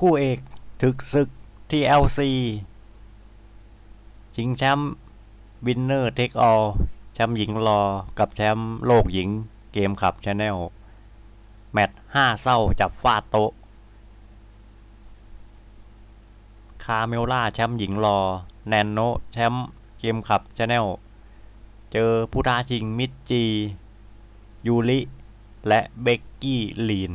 คู่เอกถึกศึก TLC ชิงแชมป์วินเนอร์เทคออลแชมป์หญิงรอกับแชมป์โลกหญิงเกมขับชาแนล แมตช์ห้าเศร้าจับฟาดโตะคาเมล่าแชมป์หญิงรอแนนโน แชมป์เกมขับชาแนล เจอผู้ท้าชิงมิดจี ยูริและเบกกี้ลีน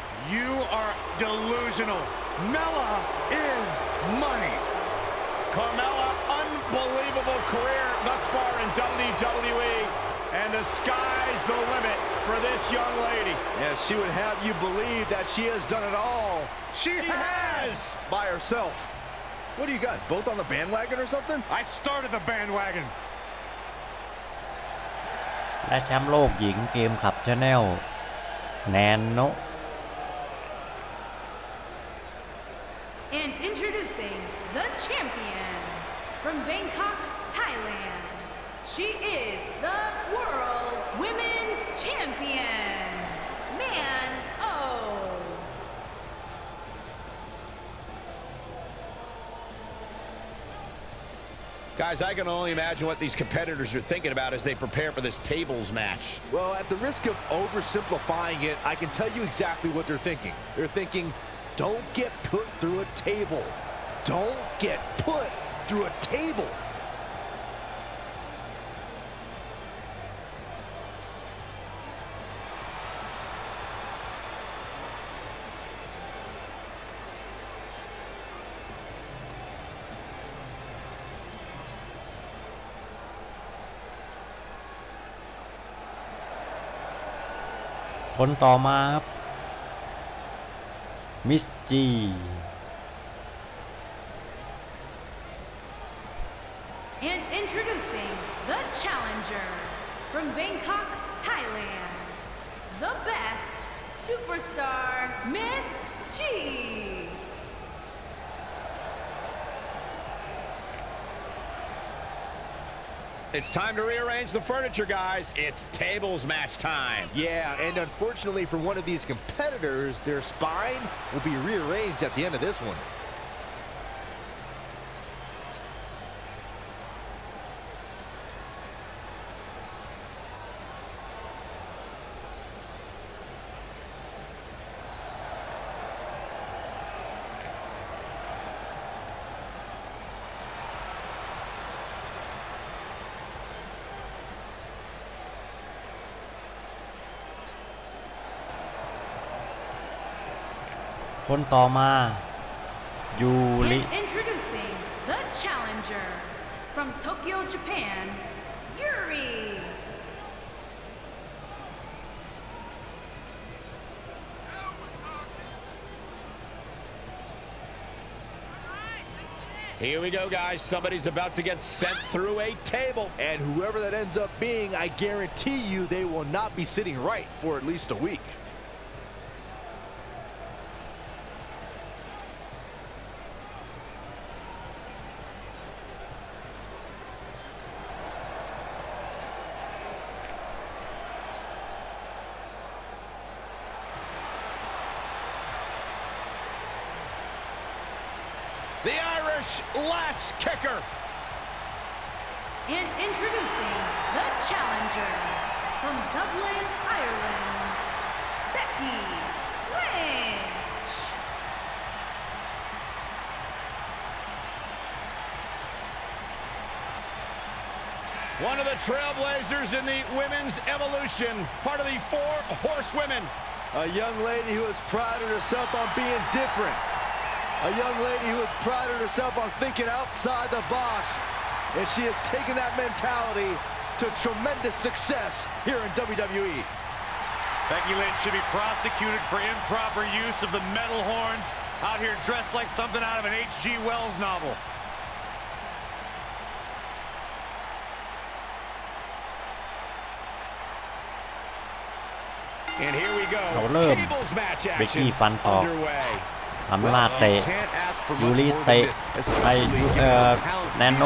You are delusional. Mella is money. Carmella, unbelievable career thus far in WWE. And the sky's the limit for this young lady. Yeah, she would have you believe that she has done it all. She, she has. has! By herself. What are you guys, both on the bandwagon or something? I started the bandwagon. และแชมป์โลกหญิงเกมขับชาแนลแนนโน Guys, I can only imagine what these competitors are thinking about as they prepare for this tables match. Well, at the risk of oversimplifying it, I can tell you exactly what they're thinking. They're thinking, don't get put through a table. Don't get put through a table. คนต่อมาครับ มิสจีสมิสจี It's time to rearrange the furniture, guys. It's tables match time. Yeah, and unfortunately for one of these competitors, their spine will be rearranged at the end of this one. Introducing the challenger from Tokyo, Japan, Yuri. Here we go, guys. Somebody's about to get sent through a table. And whoever that ends up being, I guarantee you they will not be sitting right for at least a week. One of the trailblazers in the women's evolution, part of the four horsewomen. A young lady who has prided herself on being different. A young lady who has prided herself on thinking outside the box. And she has taken that mentality to tremendous success here in WWE. Becky Lynch should be prosecuted for improper use of the metal horns out here dressed like something out of an H.G. Wells novel. เขาเริ่มเบกกี้ฟันศอกอำนาจเตะยูริเตะไปเอ่อแนนโน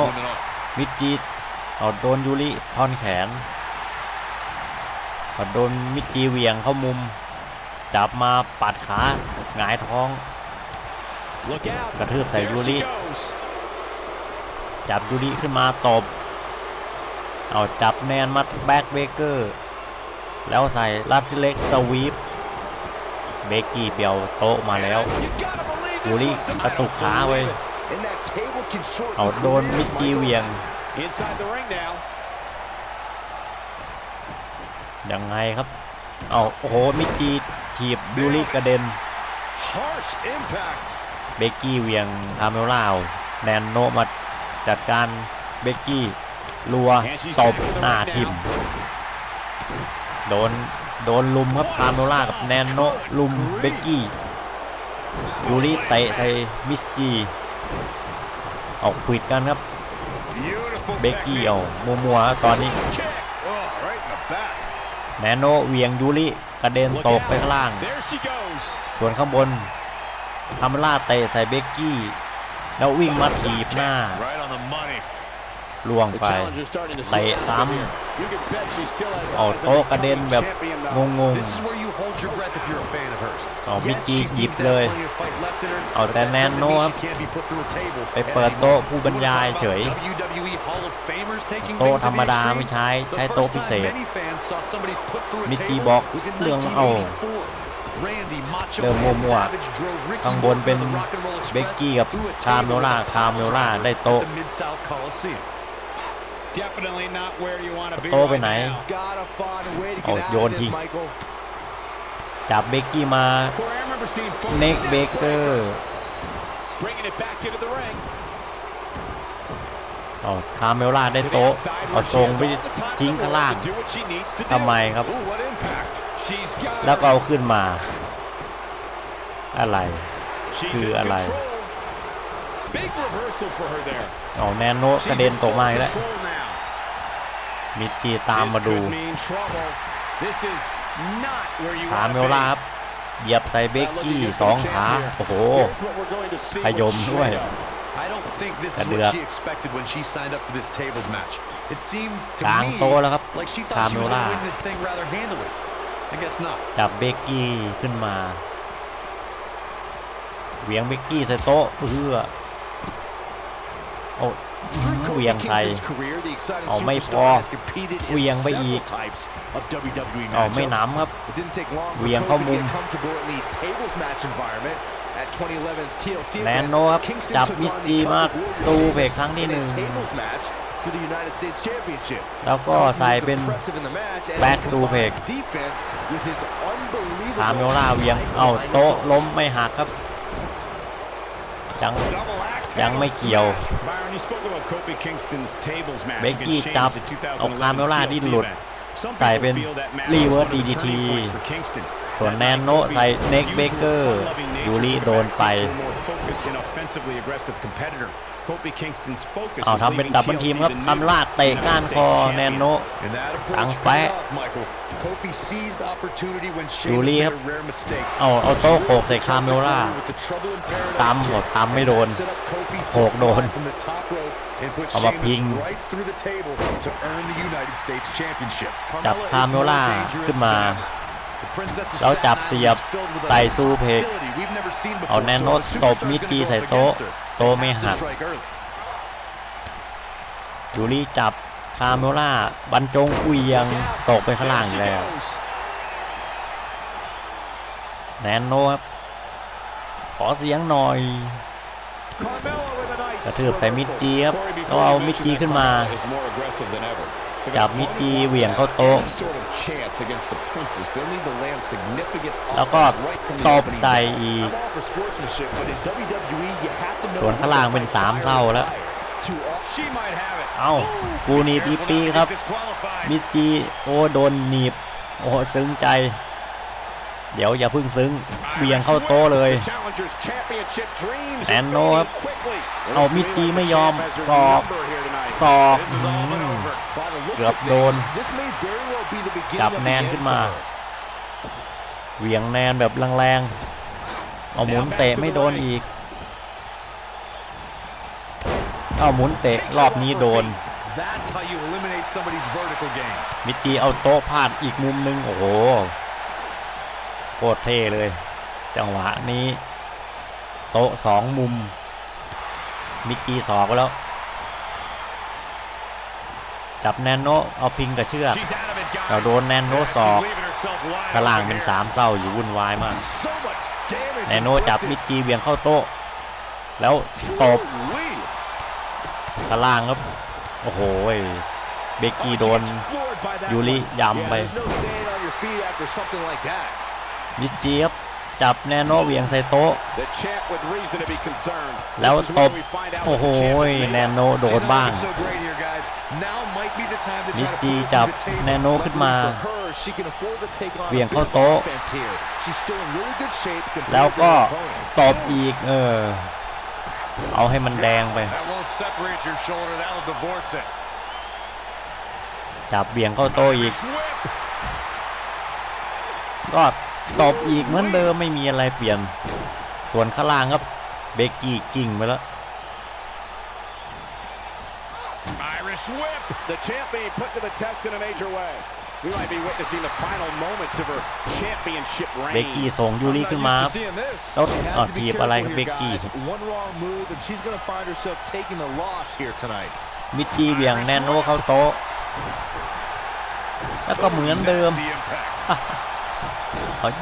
มิจิเอาโดนยูริท่อนแขนเอาโดนมิจิเวียงเข้ามุม จับมาปัดขา หงายท้อง กระทืบใส่ยูริจับยูริขึ้นมาตบ เอาจับแนนมาแบ็กเบเกอร์แล้วใส่ ลัสเล็กสวีปเบกกี้ เปียวโตมาแล้วบูรี่กระตุกขาเว้ยเอาโดนมิจีเวียง ยังไงครับเอาโอ้โหมิจีถีบบูลี่กระเด็น เบกกี้เวียงคาเมล่าแนนโนมาจัดการเบกกี้รัว ตบ หน้าทิมโดน โดนลุมครับ คาร์โนล่ากับแนนโนลุมเบกกี้ยูริเตะใส่มิสจี ออกปิดกันครับ เบกกี้เอา มัวมัวตอนนี้ แนโนเวียงยูริ กระเด็นตกไปข้างล่าง ส่วนข้างบน คาร์โนล่าเตะใส่เบกกี้ แล้ววิ่งมาถีบหน้าล่วงไปเตะซ้ำเอาโต๊ะกระเด็นแบบงงๆเอามิกกี้หยิบเลย เอาแต่แนนโนครับไปเปิดโต๊ะผู้บรรยายเฉย โต๊ะธรรมดาไม่ใช้ใช้โต๊ะพิเศษ มิกกี้บอก เรื่องเอาเริ่มมัวมข้างบนเป็นเบกกี้กับคามโนล่าคามโนล่าได้โต๊ะโตไปไหนเอาโยนทีจับเบกกี้มาเน็กเบเกอร์โอาคาเมล่าได้โต๊ะเอาทรงไปทิ้งข้างล่างทำไมครับ แล้วก็เอาขึ้นมา อะไรคืออะไรเอาแนนโนกระเด็นตกมาอีกแล้วมิจีตามมาดูขาเมลลาบเหยียบใส่เบกกี้สองขา โอ้โห พยมด้วยกระเดือกกลางโตแล้วครับคาเมลลาจับเบกกี้ขึ้นมาเวียงเบกกี้ใส่โต๊ะเพื่อโอ้เวียงใส่เอาไม่พอเวียงไปอีกเอาไม่น้ำครับ เวียงเข้ามุมแนนโนครับ จับมิสจีมาก สู้เพกครั้งที่หนึ่งแล้วก็ใส่เป็นแบ็กสูเพกถามโยล่าเวียงเอาโต๊ะล้มไม่หักครับ จังยังไม่เกี่ยวเบกกี้จับเอาคาเมล่าดิ้นหลุด ใส่เป็นรีเวิร์สดีดีทีส่วนแนนโนใส่เน็กเบเกอร์ ยูริโดนไป เอาทำเป็นดับเบันทีมครับอำลาดเตะก้านคอแนนโนตังแปะยูรีครับเอาเอาโต้โขกใส่คาเมล่า ตามหมดตาม ไม่โดนโขกโดนเอามาพิง จับคาเมล่า ขึ้นมาเราจับเสียบใส่ซูเพก เอาแนนโนตบมิจีใส่โต๊ะโตไม่หักยูรี่จับคาเมล่าบรรจงอุยยังตกไปข้างล่างแล้ว แนนโนครับขอเสียงหน่อยกระเทือบใส่มิดจีครับก็เอามิดจีขึ้นมาจับมิจีเหวี่ยงเข้าโต๊ะ แล้วก็ตบใส่อีก ส่วนข้างล่างเป็นสามเท่าแล้ว เอาปูนีปีปีครับ มิจีโอโดนหนีบ โอ้ซึ้งใจเดี๋ยวอย่าพึ่งซึ้งเบียงเข้าโตเลยแอนโนครับเอามิตจีไม่ยอมสอบสอบเกือบโดนจับแนนขึ้นมา เวียงแนนแบบแรงๆ เอาหมุนเตะไม่โดนอีก เอาหมุนเตะรอบนี้โดน มิตจีเอาโตพลาด อีกมุมนึงโอ้โหโคตรเท่เลยจังหวะนี้โต๊ะสองมุมมิกกี้สอกแล้วจับแนนโนเอาพิงกับเชือกเราโดนแนนโนสอกกระล่างเป็นสามเศร้าอยู่วุ่นวายมาก แนนโนจับมิกกี้เวียงเข้าโต๊ะ แล้วตบกระล่างครับโอ้โห เบกกี้โดน ยูริยำไปมิสเจียบจับแนโนเวียงใส่โต๊ะ แล้วตบโอ้โหแนโนโดดบ้างมิสจีจับแนโนขึ้นมาเวียงเข้าโต๊ะ แล้วก็ตบอีกเออเอาให้มันแดงไปจับเวียงเข้าโต๊ะอีกก็ตบอีกเหมือนเดิมไม่มีอะไรเปลี่ยน ส่วนข้างล่างครับเบกกี้กิ่งไปแล้วเบกกี้ส่งยูรีขึ้นมาแล้วอ๋อทีบอะไรคับเบกกี้มิจจีเบี่ยงแนนโนเข้าโต๊ะแล้วก็เหมือนเดิม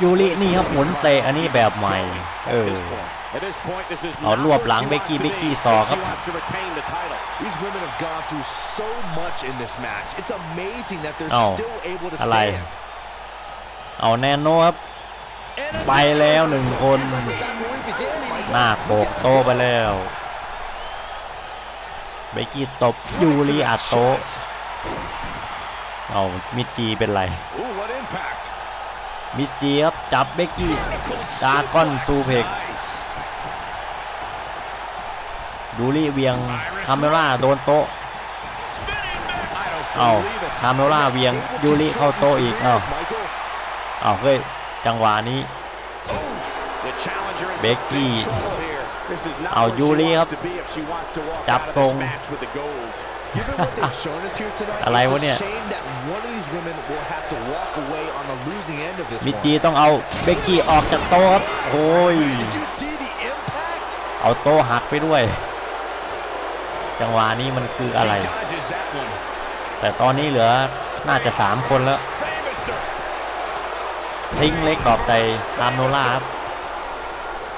ยูรินี่ครับหมุนเตะอันนี้แบบใหม่ เออเอารวบหลังเบกกี้เบกกี้ซอครับเอาอะไร เอาแนนโนครับ ไปแล้วหนึ่งคนหน้าโขกโตไปแล้ว เบกกี้ตบ ยูริอัดโตเอา มิจีเป็นไรมิสเจียบจับเบกกี้ดาก้อนซูเพกดูรี่เวียงคาเมล่าโดนโต๊ะเอาคาเมล่าเวียงยูร่เข้าโต๊ะอีกเอาเอาเฮ้ยจังหวะนี้เบกกี้เอายูร่ครับจับทรงอะไรวะเนี่ยมิจีต้องเอาเบกกี้ออกจากโต๊ะครับ โอ้ย เอาโต๊ะหักไปด้วย จังหวะนี้มันคืออะไร แต่ตอนนี้เหลือ น่าจะ3คนแล้ว ทิ้งเล็กดอกใจคามโนล่าครับ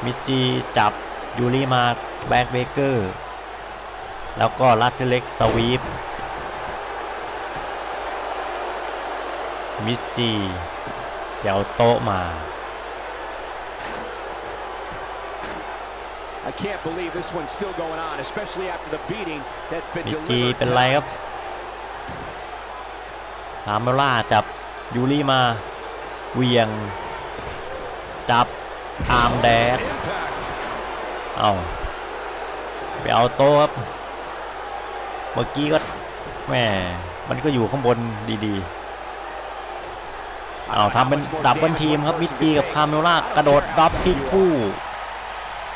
มิจีจับ ยูริมาแบ็กเบเกอร์ แล้วก็ลัสเล็กสวีปมิสจีเดี๋ยวโต๊ะมา I can't believe this one's still going on, especially after the beating that's been มิสจีเป็นไรครับฮามล่าจับ ยูรี่มา เวียงจับทามแดดเอาไปเอาโต๊ะครับ เมื่อกี้ก็แม่มันก็อยู่ข้างบนดีๆเอาทำเป็นดับเบิลทีมครับมิจีกับคาเมล่ากระโดดดับทิ่คู่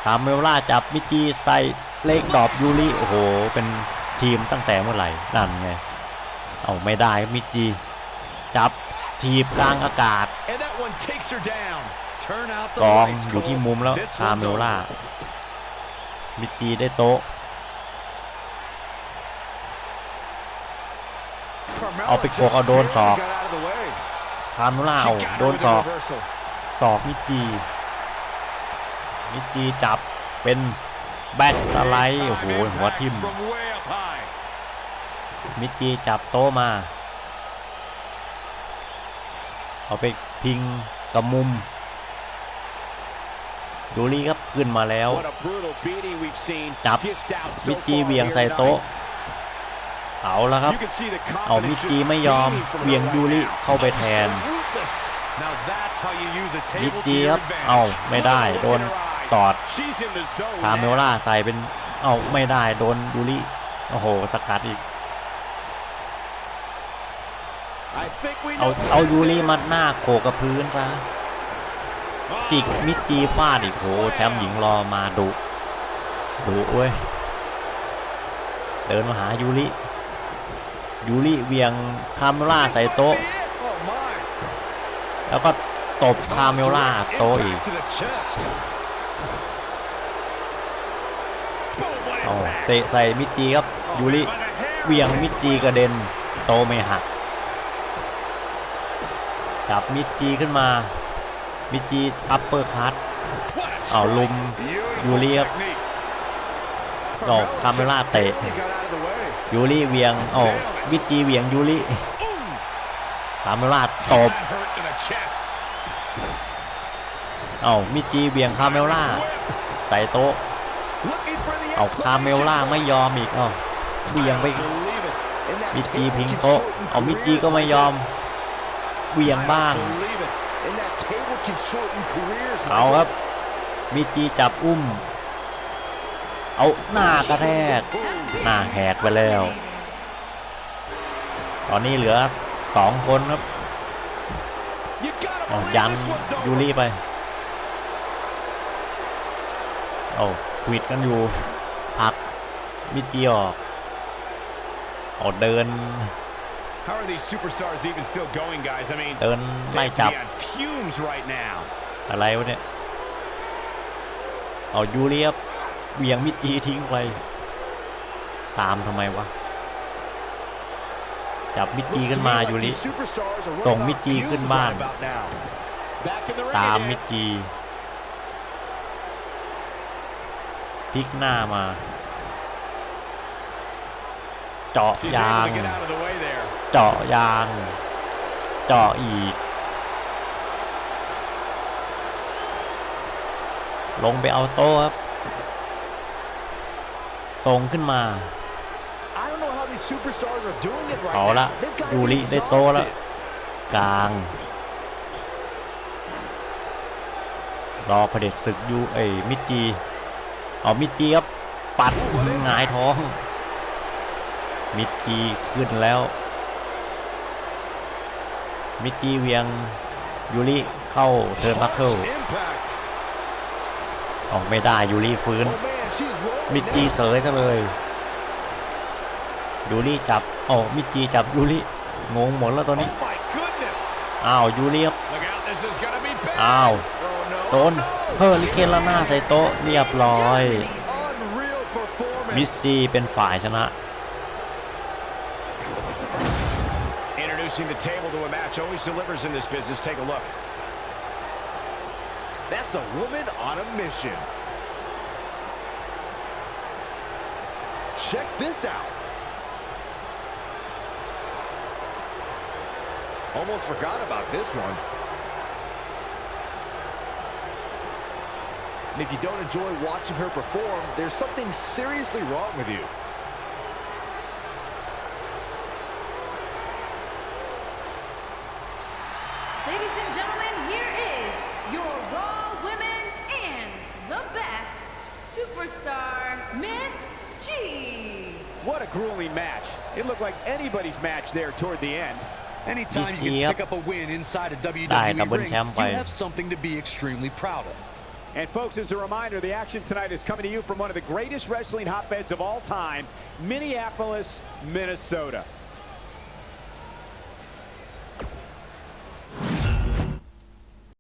คาเมล่าจับมิจีใส่เลขดอบยูริโอ้โหเป็นทีมตั้งแต่เมื่อไหร่นั่นไงเอาไม่ได้มิจีจับทีบกลางอากาศกองอยู่ที่มุมแล้วคาเมล่ามิจีได้โต๊ะเอาไปโคกเอาโดนศอกคามูล่าโดนศอกศอกมิจี มิจีจับเป็นแบทสไลด์ โอ้โห หัวทิ่ม มิจีจับโตมา เอาไปพิงกับมุม ดูรีครับขึ้นมาแล้ว จับ มิจีเวียงใส่โตเอาละครับ เอา มิจีไม่ยอม เวียงยูริเข้าไปแทน มิจีครับเอาไม่ได้โดนตอด คาเมล่าใส่เป็น เอาไม่ได้โดนยูริ โอ้โหสกัดอีก เอาเอายูริมัดหน้าโขกับพื้น ซะจิก มิจีฟาดอีกโหแชมป์หญิงรอมาดุดุเว้ยเดินมาหา ยูริยูริเวียงคามล่าใส่โต๊ะแล้วก็ตบคาเมล่าโตอีกเตะใส่มิจีครับยูริเวียงมิจีกระเด็นโตไม่หักจับมิจีขึ้นมามิจีอัปเปอร์คัตเอาลุมยูริครับดอกคาเมล่าเตะยูริเวียงโอ้วิจีเวียงยูริสามราดตบเอามิจีเวียงคาเมล่า ใส่โต๊ะเอาคาเมล่าไม่ยอมอีกเอาเวียงไปมิจีพิงโต๊ะเอามิจีก็ไม่ยอม เวียงบ้าง เอาครับมิจีจับอุ้มเอาหน้ากระแทกหน้าแหกไปแล้ว ตอนนี้เหลือสองคนครับยันยูรี่ไปโอ้ควิดกันอยู่พักมิจิออกออเดินเดินไม่จับอะไรวะเนี่ยเอายูเรียบเวียงมิดจีทิ้งไปตามทำไมวะจับมิดจีขึ้นมาอยู่ลิส่งมิดจีขึ้นบ้าน ตามมิดจีพลิกหน้ามา เจาะยางเจาะยาง เจาะอีก ลงไปเอาโต้ครับส่งขึ้นมาเอาละ ยูริได้โตแล้วกลาง รอเผด็จศึกยูเอมิจีเอามิจีครับ ปัดหงายท้อง มิจีขึ้นแล้ว มิจีเวียง ยูริเข้าเทอร์มาเคิล ออกไม่ได้ยูริฟื้นมิจีเสยซะเลยยูรี่จับโอ้มิจีจับยูรี่งงหมดแล้วตอนนี้ อ้าวยูรี่อ้าวโดนเพอร์ลิเกนละหน้าใส่โต๊ะเรียบร้อย มิจีเป็นฝ่ายชนะ That's a woman on a mission. check this out. Almost forgot about this one. And if you don't enjoy watching her perform, there's something seriously wrong with you. Ladies and gentlemen, here is your Raw Women's and the best superstar, Miss what a grueling match. It looked like anybody's match there toward the end. Anytime you can pick up a win inside a WWE ring, you have something to be extremely proud of. And folks, as a reminder, the action tonight is coming to you from one of the greatest wrestling hotbeds of all time, Minneapolis, Minnesota.